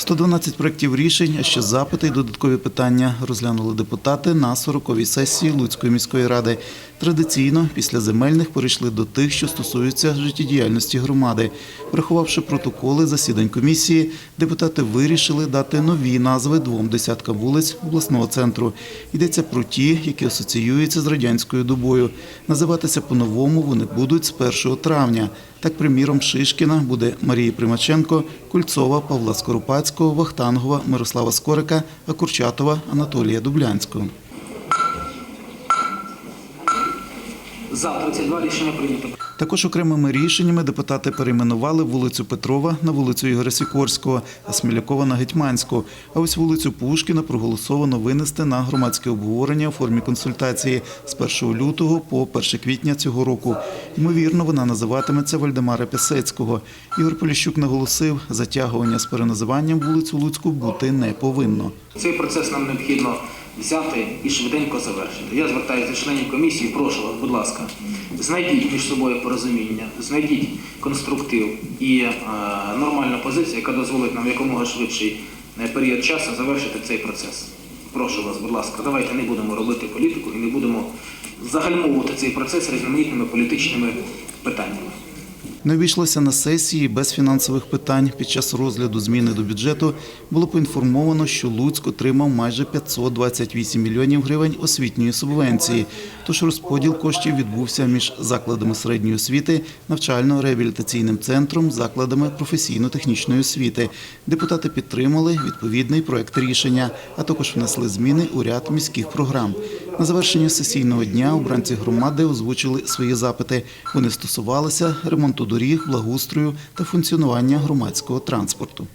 112 проєктів рішень, а ще запити і додаткові питання розглянули депутати на 40-й сесії Луцької міської ради. Традиційно після земельних перейшли до тих, що стосуються життєдіяльності громади. Врахувавши протоколи засідань комісії, депутати вирішили дати нові назви двом десяткам вулиць обласного центру. Йдеться про ті, які асоціюються з радянською добою. Називатися по-новому вони будуть з 1 травня. Так, приміром, Шишкіна буде Марії Примаченко, Кульцова, Павла Скоропадського, Вахтангова, Мирослава Скорика, Акурчатова, Анатолія Дублянського. За 32 рішення прийнято. Також окремими рішеннями депутати перейменували вулицю Петрова на вулицю Ігоря Сікорського, а Смілякова на Гетьманську. А ось вулицю Пушкіна проголосовано винести на громадське обговорення у формі консультації з 1 лютого по 1 квітня цього року. Ймовірно, вона називатиметься Вальдемара Пісецького. Ігор Поліщук наголосив, затягування з переназиванням вулицю Луцьку бути не повинно. Цей процес нам необхідно взяти і швиденько завершити. Я звертаюся до членів комісії, прошу вас, будь ласка, знайдіть між собою порозуміння, знайдіть конструктив і е, нормальну позицію, яка дозволить нам якомога швидший е, період часу завершити цей процес. Прошу вас, будь ласка, давайте не будемо робити політику і не будемо загальмовувати цей процес різноманітними політичними питаннями. Не обійшлося на сесії без фінансових питань. Під час розгляду зміни до бюджету було поінформовано, що Луцьк отримав майже 528 мільйонів гривень освітньої субвенції. Тож розподіл коштів відбувся між закладами середньої освіти, навчально-реабілітаційним центром, закладами професійно-технічної освіти. Депутати підтримали відповідний проект рішення, а також внесли зміни у ряд міських програм. На завершення сесійного дня обранці громади озвучили свої запити. Вони стосувалися ремонту доріг, благоустрою та функціонування громадського транспорту.